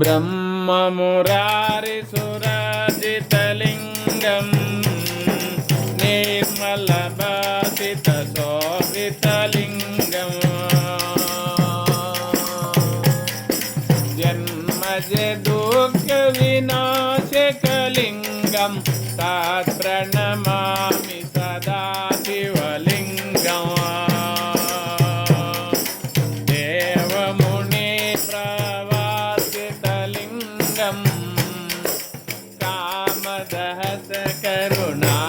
ब्रह्ममुरारिसुराजितलिङ्गं निर्मलभासितशोभितलिङ्गम् जन्मजदुःखविनाशकलिङ्गं तात् प्रणमामि सदा கருணா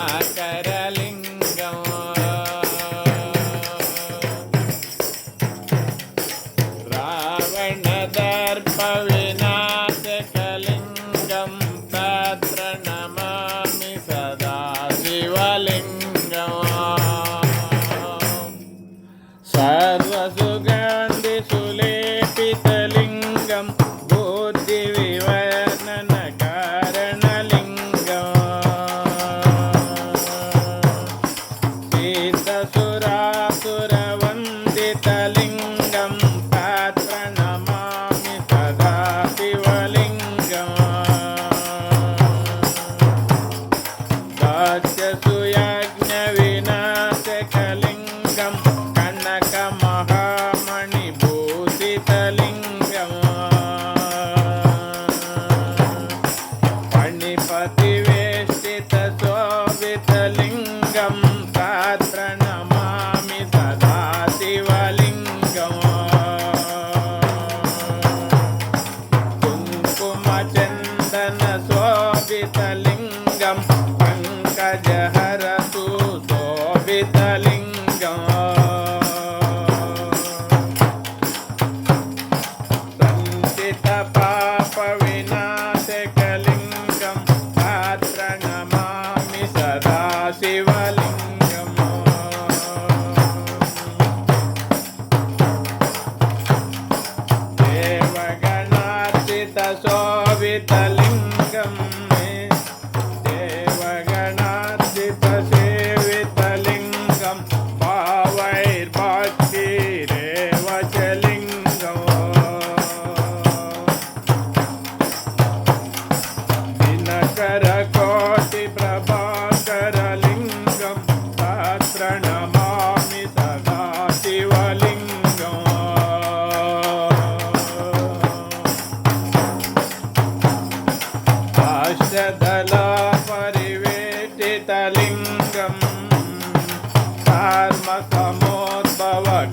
తత్ర నమామి సదా శివలింగం కుంకుమ अष्टदलपरिवेष्टितलिङ्गं कर्मसमोद्भवकारणलिङ्गम्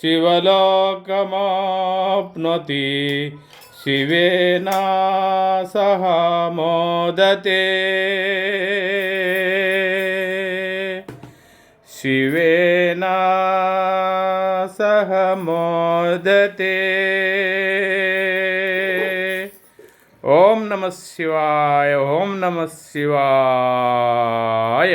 शिवलोकमाप्नोति। शिवेन सह मोदते। शिवेन सह मोदते। ॐ नमः शिवाय ॐ नमः शिवाय।